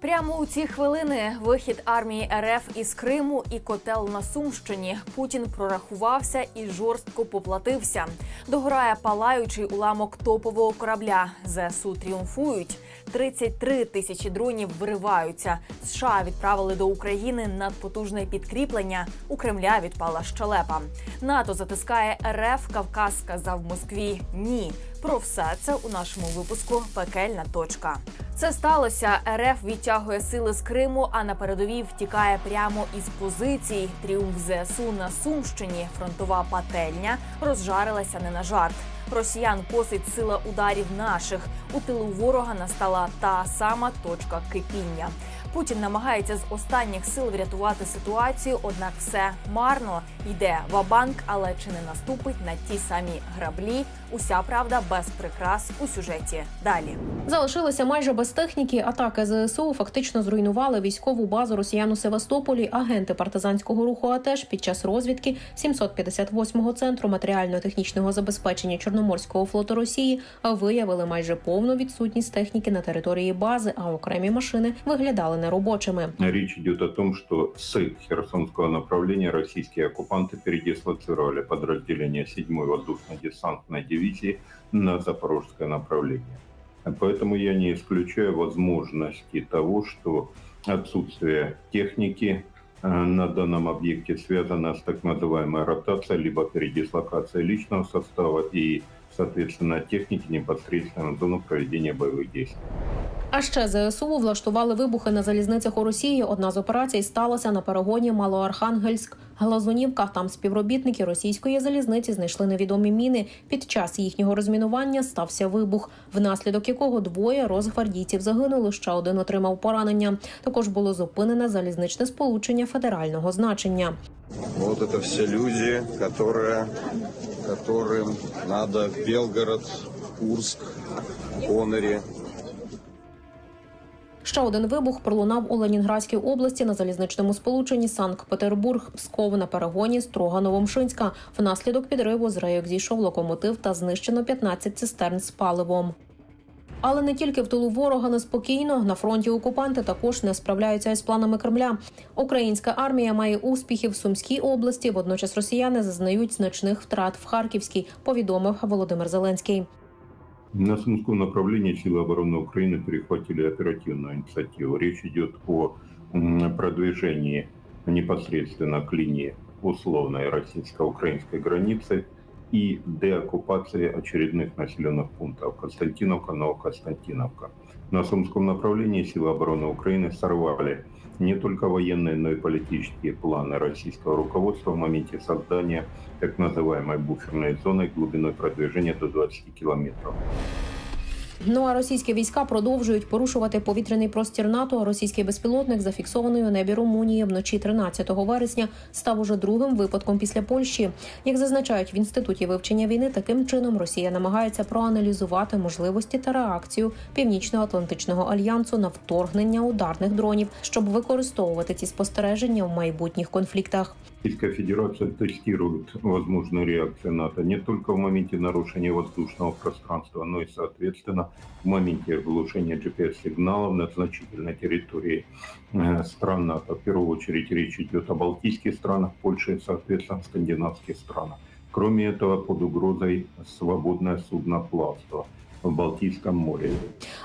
Прямо у ці хвилини вихід армії РФ із Криму і котел на Сумщині. Путін прорахувався і жорстко поплатився. Догорає палаючий уламок топового корабля. ЗСУ тріумфують. 33 тисячі дронів вириваються. США відправили до України надпотужне підкріплення. У Кремля відпала щелепа. НАТО затискає РФ. Кавказ сказав Москві ні. Про все це у нашому випуску Пекельна точка. Це сталося. РФ відтягує сили з Криму, а на передовій втікає прямо із позицій. Тріумф ЗСУ на Сумщині. Фронтова пательня розжарилася не на жарт. Росіян косить сила ударів наших. У тилу ворога настала та сама точка кипіння. Путін намагається з останніх сил врятувати ситуацію, однак все марно йде вабанк, але чи не наступить на ті самі граблі? Уся правда без прикрас у сюжеті. Далі Залишилися майже без техніки. Атаки ЗСУ фактично зруйнували військову базу росіян у Севастополі. Агенти партизанського руху АТЕШ під час розвідки 758-го центру матеріально-технічного забезпечення Чорноморського флоту Росії виявили майже повну відсутність техніки на території бази, а окремі машини виглядали неробочими. Речь идет о том, что с Херсонского направления российские оккупанты передислоцировали подразделение 7-й воздушно-десантной дивизии на запорожское направление. Поэтому я не исключаю возможности того, что отсутствие техники э, на данном объекте связано с так называемой ротацией, либо передислокацией личного состава и, соответственно, техники непосредственно на зону проведения боевых действий. А ще ЗСУ влаштували вибухи на залізницях у Росії. Одна з операцій сталася на перегоні Малоархангельськ. Глазунівка. Там співробітники російської залізниці знайшли невідомі міни. Під час їхнього розмінування стався вибух, внаслідок якого двоє розгвардійців загинули. Ще один отримав поранення. Також було зупинене залізничне сполучення федерального значення. Вот это все люди, которые, которым надо в Белгород, Курск, Конери, Ще один вибух пролунав у Ленінградській області на залізничному сполученні Санкт-Петербург Псков на перегоні Строганово-Мшинська. Внаслідок підриву з рейок зійшов локомотив та знищено 15 цистерн з паливом. Але не тільки в тилу ворога неспокійно на фронті окупанти також не справляються із планами Кремля. Українська армія має успіхи в Сумській області. Водночас росіяни зазнають значних втрат в Харківській. Повідомив Володимир Зеленський. На Сумском направлении силы обороны Украины перехватили оперативную инициативу. Речь идет о м, продвижении непосредственно к линии условной российско-украинской границы и деоккупации очередных населенных пунктов Константиновка, Новоконстантиновка. На Сумском направлении силы обороны Украины сорвали не только военные, но и политические планы российского руководства в моменте создания так называемой буферной зоны глубиной продвижения до 20 километров. Ну а російські війська продовжують порушувати повітряний простір НАТО. Російський безпілотник, зафіксований у небі Румунії вночі 13 вересня, став уже другим випадком після Польщі. Як зазначають в інституті вивчення війни, таким чином Росія намагається проаналізувати можливості та реакцію Північно-Атлантичного альянсу на вторгнення ударних дронів, щоб використовувати ці спостереження в майбутніх конфліктах. Российская Федерация тестирует возможную реакцию НАТО не только в моменте нарушения воздушного пространства, но и, соответственно, в моменте оглушения GPS-сигналов на значительной территории э, стран НАТО. В первую очередь речь идет о балтийских странах, Польше и, соответственно, скандинавских странах. Кроме этого, под угрозой свободное судноплавство в Балтийском море.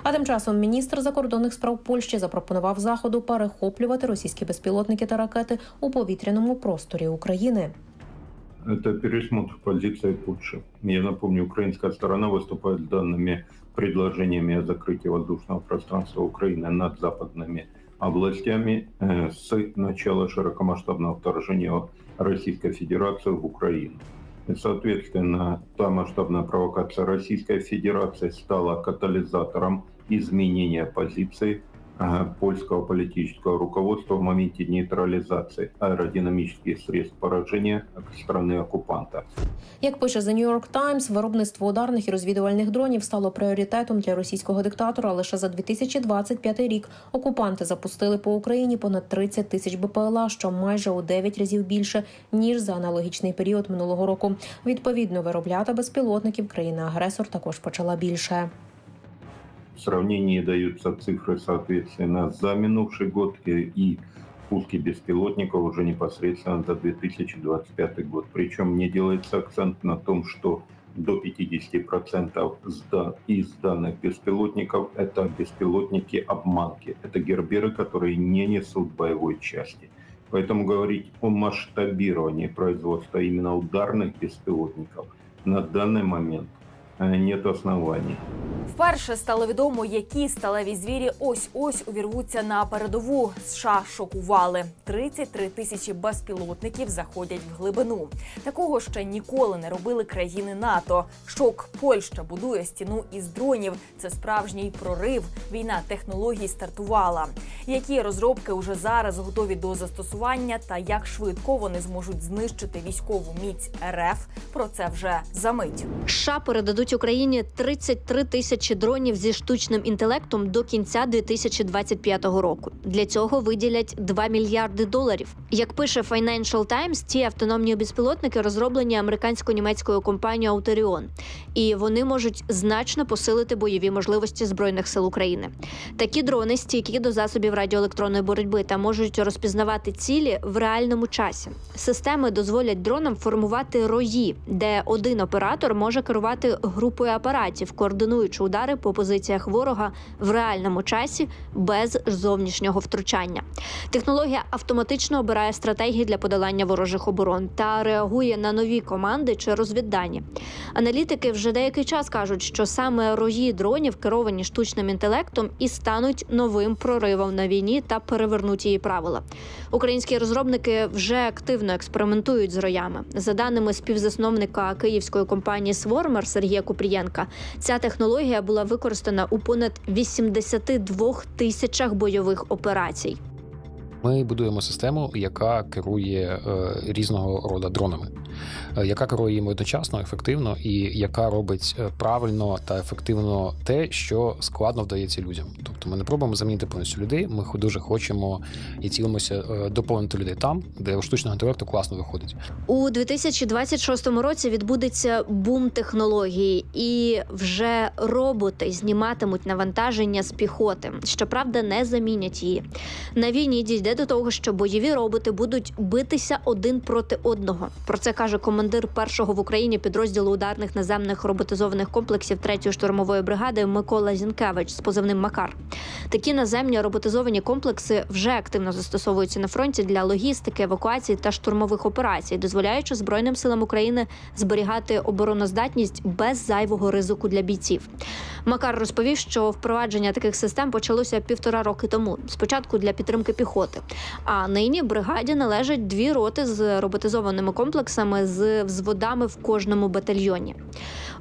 А тим часом міністр закордонних справ Польщі запропонував заходу перехоплювати російські безпілотники та ракети у повітряному просторі України. Это пересмотр позиции Польши. Я напомню, украинская сторона выступает с данными предложениями о закрытии воздушного пространства Украины над западными областями э, с начала широкомасштабного вторжения Российской Федерации в Украину. Соответственно, та масштабная провокация Российской Федерации стала катализатором изменения позиции польского политического руководства в моменте нейтрализации аэродинамических средств поражения страны-оккупанта. Як пише The New York Times, виробництво ударних і розвідувальних дронів стало пріоритетом для російського диктатора. Лише за 2025 рік окупанти запустили по Україні понад 30 тисяч БПЛА, що майже у 9 разів більше ніж за аналогічний період минулого року. Відповідно, виробляти безпілотників країна-агресор також почала більше. В сравнении даются цифры, соответственно, за минувший год и, и пуски беспилотников уже непосредственно за 2025 год. Причем не делается акцент на том, что до 50% сда- из данных беспилотников это беспилотники-обманки. Это герберы, которые не несут боевой части. Поэтому говорить о масштабировании производства именно ударных беспилотников на данный момент э, нет оснований. Вперше стало відомо, які сталеві звірі ось-ось увірвуться на передову. США шокували. 33 тисячі безпілотників заходять в глибину. Такого ще ніколи не робили країни НАТО. Шок Польща будує стіну із дронів. Це справжній прорив. Війна технологій стартувала. Які розробки уже зараз готові до застосування, та як швидко вони зможуть знищити військову міць РФ? Про це вже за мить. США передадуть Україні 33 тисячі дронів зі штучним інтелектом до кінця 2025 року. Для цього виділять 2 мільярди доларів. Як пише Financial Times, ці автономні безпілотники розроблені американсько-німецькою компанією Auterion, і вони можуть значно посилити бойові можливості збройних сил України. Такі дрони стійкі до засобів радіоелектронної боротьби та можуть розпізнавати цілі в реальному часі. Системи дозволять дронам формувати рої, де один оператор може керувати групою апаратів, координуючи удари по позиціях ворога в реальному часі без зовнішнього втручання. Технологія автоматично обирає стратегії для подолання ворожих оборон та реагує на нові команди чи розвіддані. Аналітики вже деякий час кажуть, що саме рої дронів, керовані штучним інтелектом, і стануть новим проривом на війні та перевернуть її правила. Українські розробники вже активно експериментують з роями. За даними співзасновника київської компанії Свормер Сергія Купрієнка, ця технологія була використана у понад 82 тисячах бойових операцій. Ми будуємо систему, яка керує е, різного роду дронами, яка керує їм одночасно, ефективно, і яка робить е, правильно та ефективно те, що складно вдається людям. Тобто ми не пробуємо замінити повністю людей. Ми дуже хочемо і цілимося е, доповнити людей там, де у штучного інтелекту класно виходить. У 2026 році відбудеться бум технології, і вже роботи зніматимуть навантаження з піхоти. Щоправда, не замінять її. На війні дійде до того, що бойові роботи будуть битися один проти одного. Про це каже командир першого в Україні підрозділу ударних наземних роботизованих комплексів 3-ї штурмової бригади Микола Зінкевич з позивним Макар. Такі наземні роботизовані комплекси вже активно застосовуються на фронті для логістики, евакуації та штурмових операцій, дозволяючи Збройним силам України зберігати обороноздатність без зайвого ризику для бійців. Макар розповів, що впровадження таких систем почалося півтора роки тому. Спочатку для підтримки піхоти. А нині бригаді належать дві роти з роботизованими комплексами з взводами в кожному батальйоні.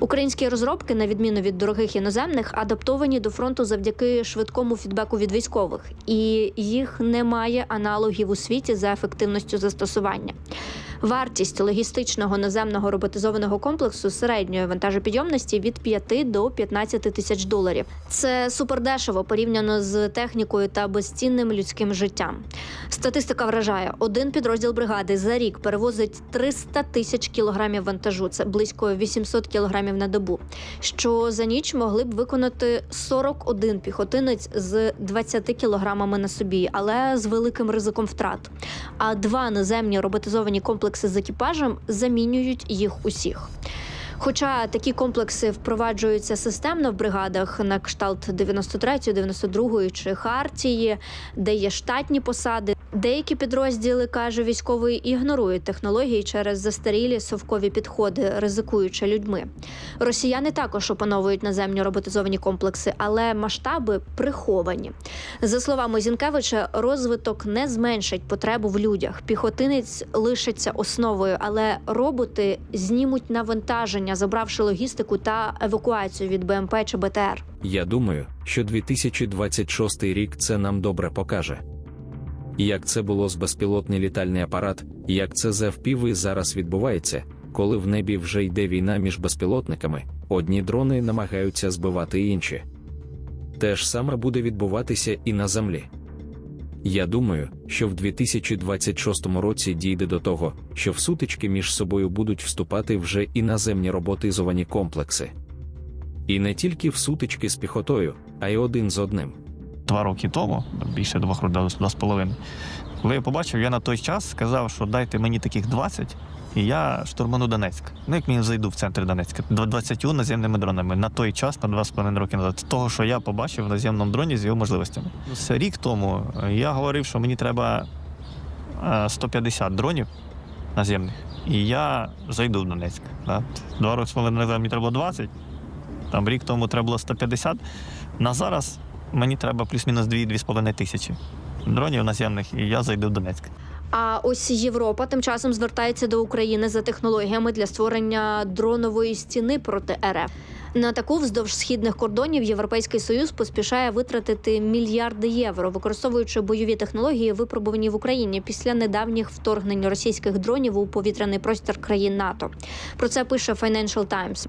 Українські розробки, на відміну від дорогих іноземних, адаптовані до фронту завдяки швидкому фідбеку від військових, і їх немає аналогів у світі за ефективністю застосування. Вартість логістичного наземного роботизованого комплексу середньої вантажопідйомності від 5 до 15 тисяч доларів. Це супердешево порівняно з технікою та безцінним людським життям. Статистика вражає: один підрозділ бригади за рік перевозить 300 тисяч кілограмів вантажу. Це близько 800 кілограмів на добу. Що за ніч могли б виконати 41 піхотинець з 20 кілограмами на собі, але з великим ризиком втрат. А два наземні роботизовані комплекси з екіпажем замінюють їх усіх. Хоча такі комплекси впроваджуються системно в бригадах на кшталт 93-ї, 92-ї чи Хартії, де є штатні посади, деякі підрозділи каже військовий ігнорують технології через застарілі совкові підходи, ризикуючи людьми. Росіяни також опановують наземні роботизовані комплекси, але масштаби приховані. За словами Зінкевича, розвиток не зменшить потребу в людях. Піхотинець лишиться основою, але роботи знімуть навантаження, забравши логістику та евакуацію від БМП чи БТР. Я думаю, що 2026 рік це нам добре покаже. Як це було з безпілотний літальний апарат, як це з FPV зараз відбувається, коли в небі вже йде війна між безпілотниками, одні дрони намагаються збивати інші. Те ж саме буде відбуватися і на землі. Я думаю, що в 2026 році дійде до того, що в сутички між собою будуть вступати вже і наземні роботизовані комплекси. І не тільки в сутички з піхотою, а й один з одним. Два роки тому, більше двох років, два з половиною. Коли я побачив, я на той час сказав, що дайте мені таких 20, і я штурману Донецьк. Ну, як мені зайду в центр Донецька, Дв- 20 наземними дронами на той час, на два з половиною роки назад, з того, що я побачив в наземному дроні з його можливостями. Це рік тому е, я говорив, що мені треба е, 150 дронів наземних, і я зайду в Донецьк. Два роки з половиною назад мені треба було 20, там рік тому треба було 150. На зараз мені треба плюс-мінус 2-2,5 тисячі дронів наземних, і я зайду в Донецьк. А ось Європа тим часом звертається до України за технологіями для створення дронової стіни проти РФ. На таку вздовж східних кордонів Європейський Союз поспішає витратити мільярди євро, використовуючи бойові технології, випробувані в Україні після недавніх вторгнень російських дронів у повітряний простір країн НАТО. Про це пише Financial Times.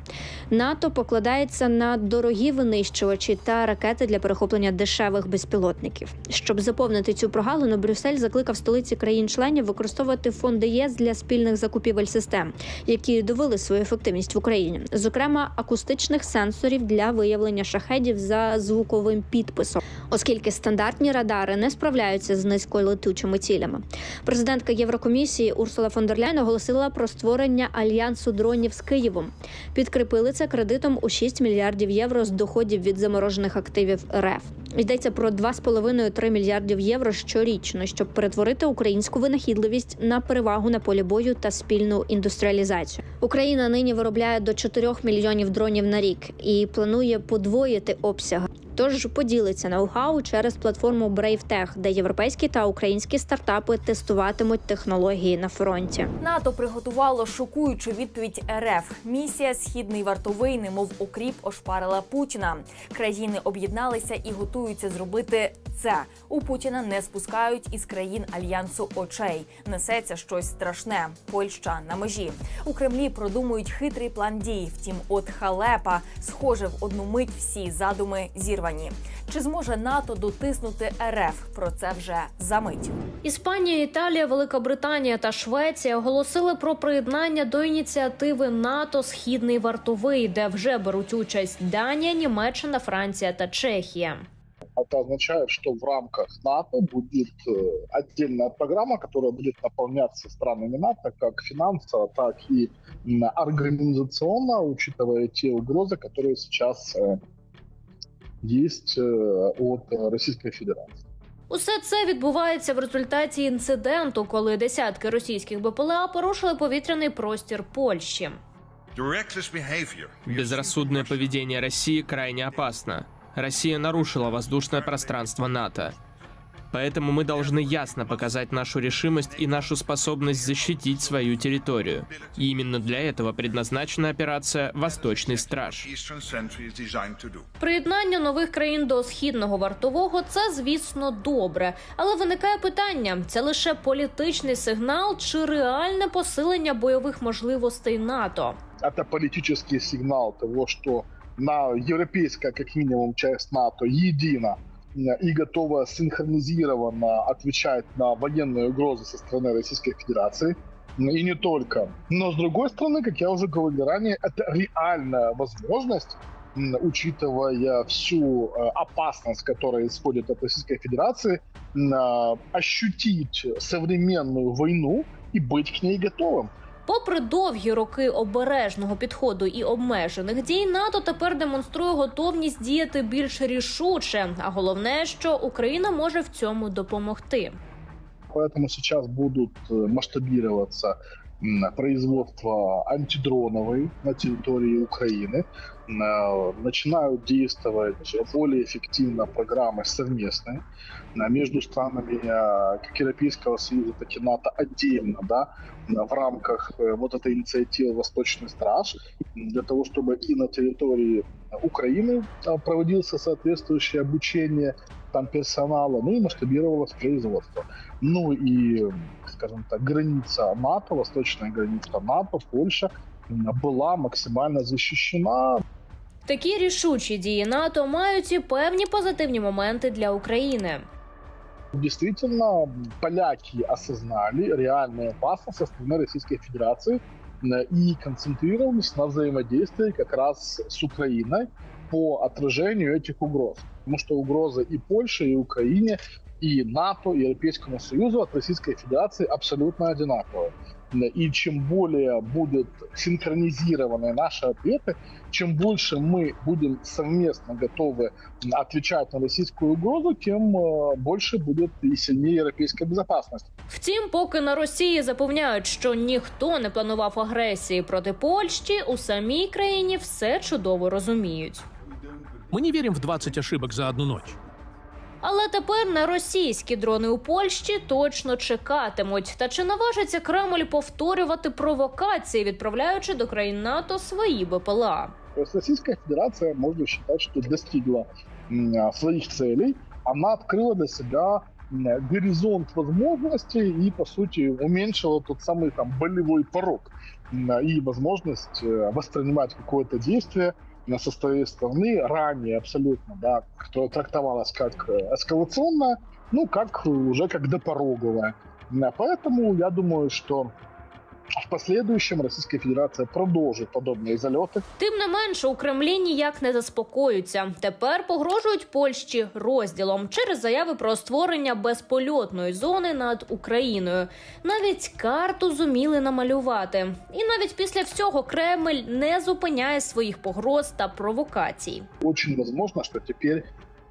НАТО покладається на дорогі винищувачі та ракети для перехоплення дешевих безпілотників. Щоб заповнити цю прогалину, Брюссель закликав столиці країн-членів використовувати фонди ЄС для спільних закупівель систем, які довели свою ефективність в Україні, зокрема акустичних сенсорів для виявлення шахедів за звуковим підписом, оскільки стандартні радари не справляються з низьколетучими цілями. Президентка Єврокомісії Урсула фон дер Ляйн оголосила про створення альянсу дронів з Києвом. Підкріпили це кредитом у 6 мільярдів євро з доходів від заморожених активів РФ. Йдеться про 2,5-3 мільярдів євро щорічно, щоб перетворити українську винахідливість на перевагу на полі бою та спільну індустріалізацію. Україна нині виробляє до 4 мільйонів дронів на рік і планує подвоїти обсяги. Тож поділиться ноу-хау через платформу BraveTech, де європейські та українські стартапи тестуватимуть технології на фронті. НАТО приготувало шокуючу відповідь РФ. Місія Східний вартовий, немов окріп, ошпарила Путіна. Країни об'єдналися і готуються зробити це. У Путіна не спускають із країн альянсу очей. Несеться щось страшне. Польща на межі. У Кремлі продумують хитрий план дій. Втім, от халепа, схоже, в одну мить всі задуми зірвані. Чи зможе НАТО дотиснути РФ? Про це вже за мить. Іспанія, Італія, Велика Британія та Швеція оголосили про приєднання до ініціативи НАТО Східний вартовий, де вже беруть участь Данія, Німеччина, Франція та Чехія. Это означает, что в рамках НАТО будет э, отдельная программа, которая будет наполняться странами НАТО как финансово, так и м, организационно, учитывая те угрозы, которые сейчас э, есть э, от э, Российской Федерации. Усе це відбувається в результаті інциденту, коли десятки російських БПЛА порушили повітряний простір Польщі. Безрассудное поведение России крайне опасно. Россия нарушила воздушное пространство НАТО. Поэтому мы должны ясно показать нашу решимость и нашу способность защитить свою территорию. И именно для этого предназначена операция «Восточный страж». Приєднання нових країн до східного вартового це, звісно, добре. Але виникає питання: це лише політичний сигнал чи реальне посилення бойових можливостей НАТО? Это политический сигнал того, что на европейская, как минимум, часть НАТО едина и готова синхронизированно отвечать на военные угрозы со стороны Российской Федерации. И не только. Но с другой стороны, как я уже говорил ранее, это реальная возможность учитывая всю э, опасность, которая исходит от Российской Федерации, э, ощутить современную войну и быть к ней готовым. Попри довгі роки обережного підходу і обмежених дій, НАТО тепер демонструє готовність діяти більш рішуче. А головне, що Україна може в цьому допомогти. Поэтому сейчас будут э, масштабироваться м, производство антидроновой на территории Украины. Э, Начинают действовать более эффективно программы совместные э, между странами э, как Европейского Союза, так и НАТО отдельно, да, в рамках вот этой инициативы «Восточный страж», для того, чтобы и на территории Украины проводился соответствующее обучение там персонала, ну и масштабировалось производство. Ну и, скажем так, граница НАТО, восточная граница НАТО, Польша, м, была максимально защищена. Такі рішучі дії НАТО мають і певні позитивні моменти для України. Действительно, поляки осознали реальную опасность со стороны Российской Федерации и концентрировались на взаимодействии как раз с Украиной по отражению этих угроз. Потому что угрозы и Польше, и Украине, и НАТО, и Европейскому Союзу от Российской Федерации абсолютно одинаковые. И чем более будут синхронизированы наши ответы, чем больше мы будем совместно готовы отвечать на российскую угрозу, тем э, больше будет и сильнее европейская безопасность. Втім, поки на Росії запевняють, що ніхто не планував агресії проти Польщі, у самій країні все чудово розуміють. Мы не верим в 20 ошибок за одну ночь. Але тепер на російські дрони у Польщі точно чекатимуть. Та чи наважиться Кремль повторювати провокації, відправляючи до країн НАТО свої БПЛА? То есть Российская Федерация, можно считать, что достигла м, своих целей. Она открыла для себя м, горизонт возможностей и, по сути, уменьшила тот самый там болевой порог м, и возможность э, воспринимать какое-то действие э, со своей стороны ранее абсолютно, да, которое трактовалось как э, эскалационное, ну, как уже как допороговое. М, Поэтому я думаю, что в последующем Российская Федерация продолжит подобные залеты, Тим не менше, у Кремлі ніяк не заспокоюються. Тепер погрожують Польщі розділом через заяви про створення безпольотної зони над Україною. Навіть карту зуміли намалювати. І навіть після всього Кремль не зупиняє своїх погроз та провокацій. очень возможно, что теперь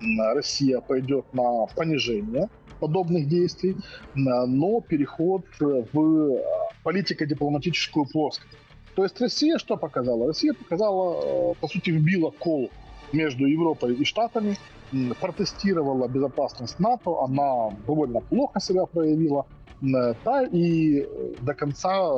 м, Россия пойдет на понижение подобных действий, м, но переход э, в э, политико-дипломатическую плоскость. То есть Россия что показала? Россия показала, э, по сути, вбила кол между Европой и Штатами, протестировала безопасность НАТО, она довольно плохо себя проявила, да, и до конца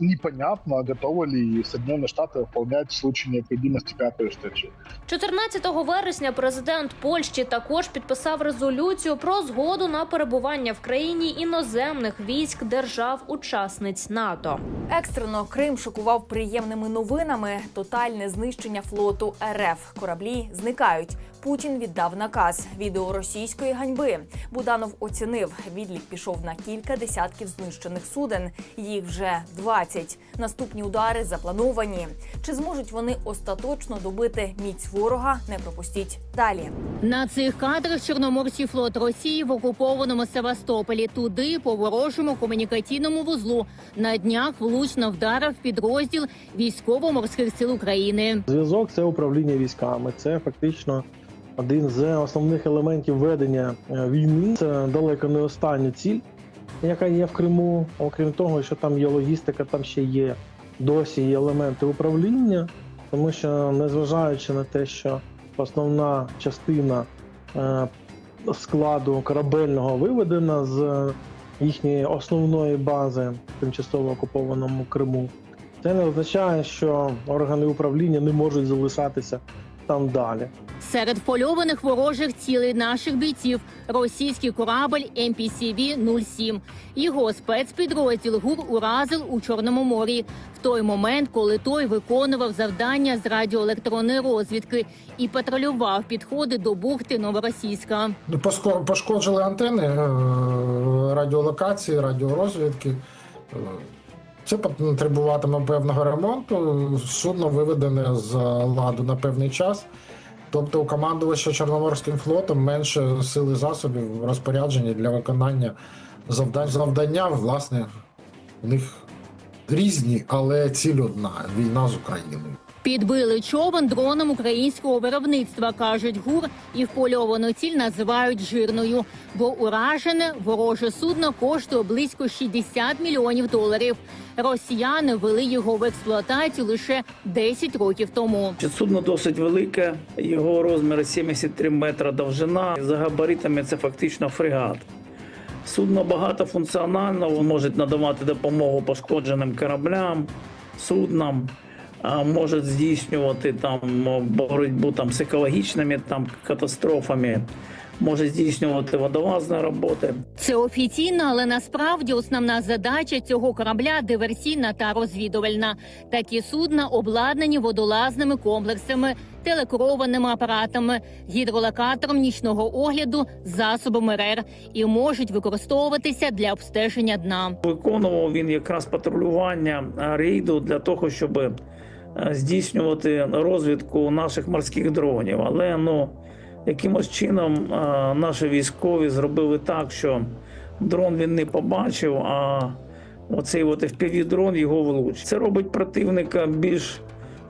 непонятно, готовы ли Соединенные Штаты выполнять в случае необходимости пятую статью. 14 вересня президент Польщі також підписав резолюцію про згоду на перебування в країні іноземних військ держав-учасниць НАТО. Екстрено Крим шокував приємними новинами. Тотальне знищення флоту РФ. Кораблі зникають. Путін віддав наказ. Відео російської ганьби. Буданов оцінив. Відлік пішов на кілька десятків знищених суден. Їх вже 20. Наступні удари заплановані. Чи зможуть вони остаточно добити міць ворога? Не пропустіть далі. На цих кадрах Чорноморський флот Росії в окупованому Севастополі туди по ворожому комунікаційному вузлу на днях влучно вдарив підрозділ військово-морських сил України. Зв'язок це управління військами. Це фактично один з основних елементів ведення е, війни. Це далеко не остання ціль, яка є в Криму. Окрім того, що там є логістика, там ще є досі є елементи управління, тому що незважаючи на те, що основна частина е, складу корабельного виведена з їхньої основної бази тимчасово окупованому Криму. Це не означає, що органи управління не можуть залишатися там далі. Серед впольованих ворожих цілей наших бійців російський корабль MPCV-07. Його спецпідрозділ ГУР уразив у Чорному морі в той момент, коли той виконував завдання з радіоелектронної розвідки і патрулював підходи до бухти Новоросійська. Поско- Пошкоджили антени е, радіолокації, радіорозвідки. Це потребуватиме певного ремонту. Судно виведене з ладу на певний час. Тобто у командувача Чорноморським флотом менше сили засобів розпоряджені для виконання завдань. Завдання, власне, у них різні, але ціль одна війна з Україною. Підбили човен дроном українського виробництва, кажуть ГУР, і впольовану ціль називають жирною, бо уражене вороже судно коштує близько 60 мільйонів доларів. Росіяни ввели його в експлуатацію лише 10 років тому. Судно досить велике, його розміри 73 метра довжина. За габаритами це фактично фрегат. Судно багатофункціонально, воно може надавати допомогу пошкодженим кораблям, суднам, може здійснювати там боротьбу там, з екологічними там, катастрофами, може здійснювати водолазні роботи. Це офіційно, але насправді основна задача цього корабля диверсійна та розвідувальна. Такі судна обладнані водолазними комплексами телекерованими апаратами, гідролокатором нічного огляду, засобами РЕР і можуть використовуватися для обстеження дна. Виконував він якраз патрулювання рейду для того, щоб здійснювати розвідку наших морських дронів. Але ну якимось чином наші військові зробили так, що дрон він не побачив, а оцей от fpv дрон його влучив. Це робить противника більш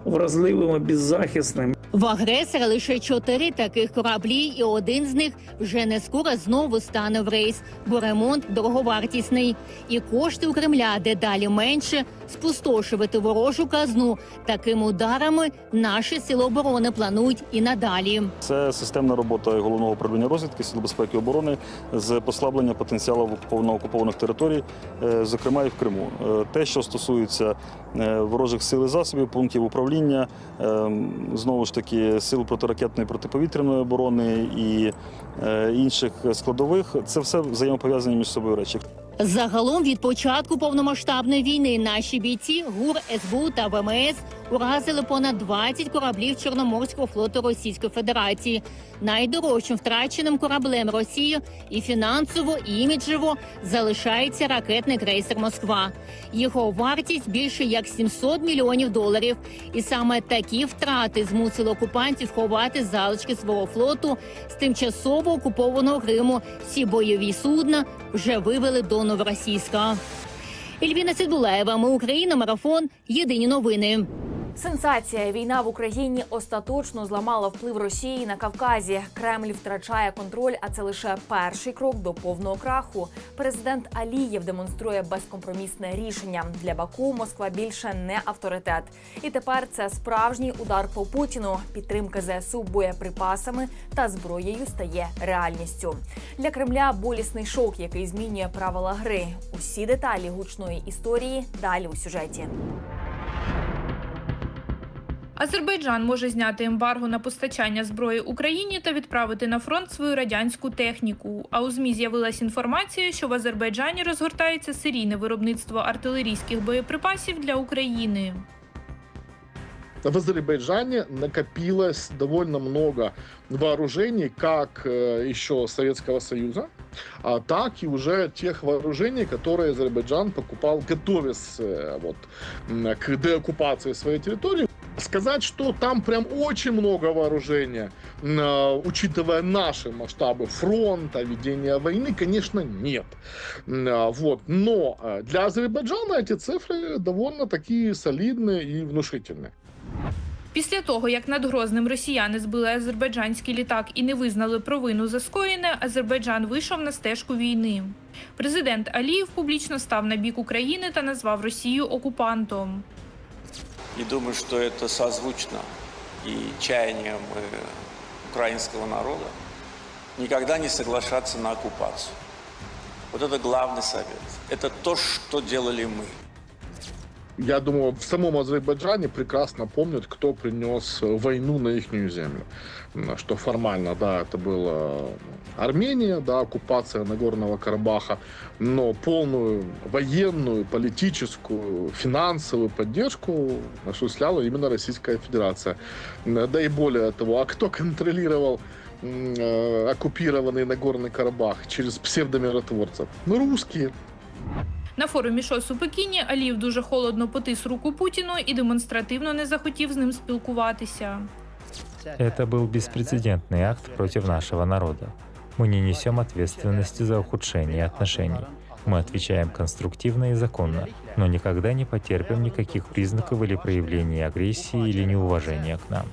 вразливим і беззахисним. В агресора лише чотири таких кораблі, і один з них вже не скоро знову стане в рейс, бо ремонт дороговартісний. І кошти у Кремля дедалі менше спустошувати ворожу казну. Такими ударами наші сили оборони планують і надалі. Це системна робота головного управління розвідки Сил безпеки і оборони з послаблення потенціалу окуповано окупованих територій, е, зокрема і в Криму. Е, Те, що стосується е, ворожих сил і засобів, пунктів управління, знову ж таки сил протиракетної протиповітряної оборони і е, інших складових, це все взаємопов'язані між собою речі. Загалом від початку повномасштабної війни наші бійці ГУР, СБУ та ВМС уразили понад 20 кораблів Чорноморського флоту Російської Федерації. Найдорожчим втраченим кораблем Росії і фінансово, і іміджево залишається ракетний крейсер Москва. Його вартість більше як 700 мільйонів доларів. І саме такі втрати змусили окупантів ховати залишки свого флоту з тимчасово окупованого Криму. Всі бойові судна вже вивели до Новоросійська. Ельвіна Сидулаєва, ми Україна, марафон. Єдині новини. Сенсація війна в Україні остаточно зламала вплив Росії на Кавказі. Кремль втрачає контроль, а це лише перший крок до повного краху. Президент Алієв демонструє безкомпромісне рішення для Баку. Москва більше не авторитет. І тепер це справжній удар по Путіну. Підтримка ЗСУ боєприпасами та зброєю стає реальністю. Для Кремля болісний шок, який змінює правила гри. Усі деталі гучної історії далі у сюжеті. Азербайджан може зняти ембарго на постачання зброї Україні та відправити на фронт свою радянську техніку. А у змі з'явилась інформація, що в Азербайджані розгортається серійне виробництво артилерійських боєприпасів для України. В Азербайджане накопилось довольно много вооружений, как э, еще Советского Союза, а так и уже тех вооружений, которые Азербайджан покупал, готовясь э, вот, м, к деоккупации своей территории. Сказать, что там прям очень много вооружения, м, э, учитывая наши масштабы фронта, ведения войны, конечно, нет. М, а, Вот. Но э, для Азербайджана эти цифры довольно такие солидные и внушительные. Після того, як над Грозним росіяни збили азербайджанський літак і не визнали провину за скоєне, Азербайджан вийшов на стежку війни. Президент Алієв публічно став на бік України та назвав Росію окупантом. И думаю, что это созвучно и чаяниям э, украинского народа никогда не соглашаться на оккупацию. Вот это главный совет. Это то, что делали мы. Я думаю, в самом Азербайджане прекрасно помнят, кто принес войну на их землю. Что формально, да, это была Армения, да, оккупация Нагорного Карабаха, но полную военную, политическую, финансовую поддержку осуществляла именно Российская Федерация. Да и более того, а кто контролировал э, оккупированный Нагорный Карабах через псевдомиротворцев? Ну, русские. На форумі ШОС у Пекіні Алієв дуже холодно потис руку Путіну і демонстративно не захотів з ним спілкуватися. Это был беспрецедентный акт против нашего народа. Мы не несем ответственности за ухудшение отношений. Мы отвечаем конструктивно и законно, но никогда не потерпим никаких признаков или проявлений агрессии или неуважения к нам.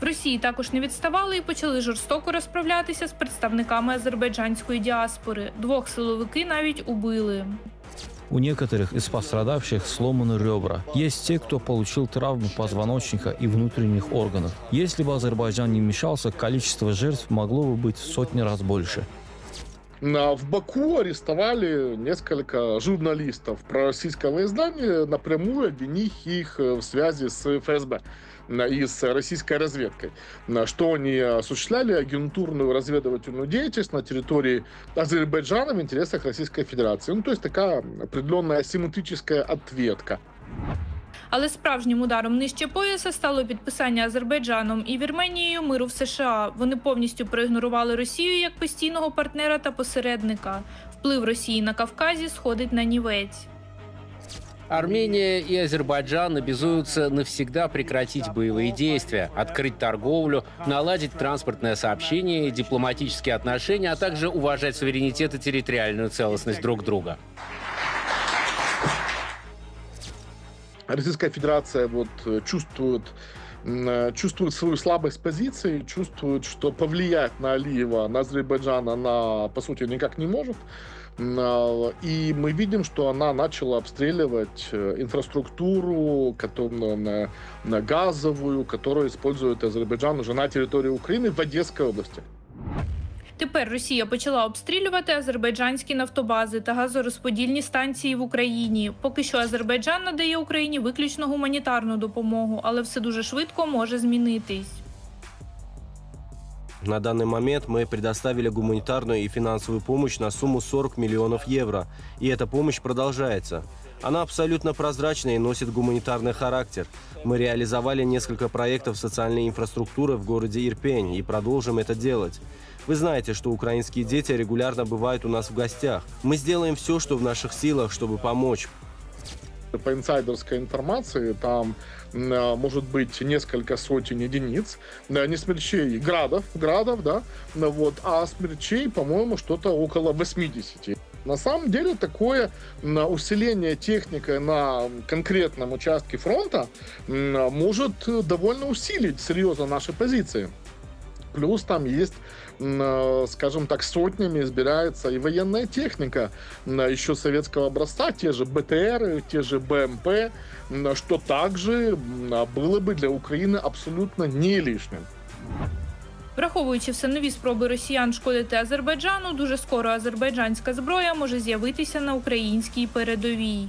В Росії також не відставали і почали жорстоко розправлятися з представниками азербайджанської діаспори. Двох силовики навіть убили. У некоторых из пострадавших сломаны ребра. Есть те, кто получил травмы позвоночника и внутренних органов. Если бы Азербайджан не вмешался, количество жертв могло бы быть в сотни раз больше. А В Баку арестовали несколько журналистов пророссийского издания, напрямую обвинив их э, в связи с ФСБ а, и с российской разведкой, что они осуществляли агентурную разведывательную деятельность на территории Азербайджана в интересах Российской Федерации. Ну, то есть такая определенная асимметрическая ответка. Але справжнім ударом нижче пояса стало підписання Азербайджаном і Вірменією миру в США. Вони повністю проігнорували Росію як постійного партнера та посередника. Вплив Росії на Кавказі сходить на нівець. Армения и Азербайджан обязуются навсегда прекратить боевые действия, открыть торговлю, наладить транспортное сообщение и дипломатические отношения, а также уважать суверенитет и территориальную целостность друг друга. Российская Федерация вот э, чувствует э, чувствует свою слабость позиции, чувствует, что повлиять на Алиева, на Азербайджан она, по сути, никак не может. М, а, И мы видим, что она начала обстреливать э, инфраструктуру, которую, на- на газовую, которую использует Азербайджан уже на территории Украины в Одесской области. Тепер Росія почала обстрілювати азербайджанські нафтобази та газорозподільні станції в Україні. Поки що Азербайджан надає Україні виключно гуманітарну допомогу, але все дуже швидко може змінитись. На данный момент мы предоставили гуманитарную и финансовую помощь на сумму 40 миллионов евро, и эта помощь продолжается. Она абсолютно прозрачна и носит гуманитарный характер. Мы реализовали несколько проектов социальной инфраструктуры в городе Ирпень и продолжим это делать. Вы знаете, что украинские дети регулярно бывают у нас в гостях. Мы сделаем все, что в наших силах, чтобы помочь. По инсайдерской информации, там может быть несколько сотен единиц, э, не смерчей, градов, градов, да, ну вот, а смерчей, по-моему, что-то около 80. На самом деле такое м, усиление техникой на конкретном участке фронта м, может э, довольно усилить серьезно наши позиции. Плюс там есть, м, э, скажем так, сотнями избирается и военная техника м, еще советского образца, те же БТР, те же БМП, м, что также м, было бы для Украины абсолютно не лишним. Враховуючи все нові спроби росіян шкодити Азербайджану, дуже скоро азербайджанська зброя може з'явитися на українській передовій.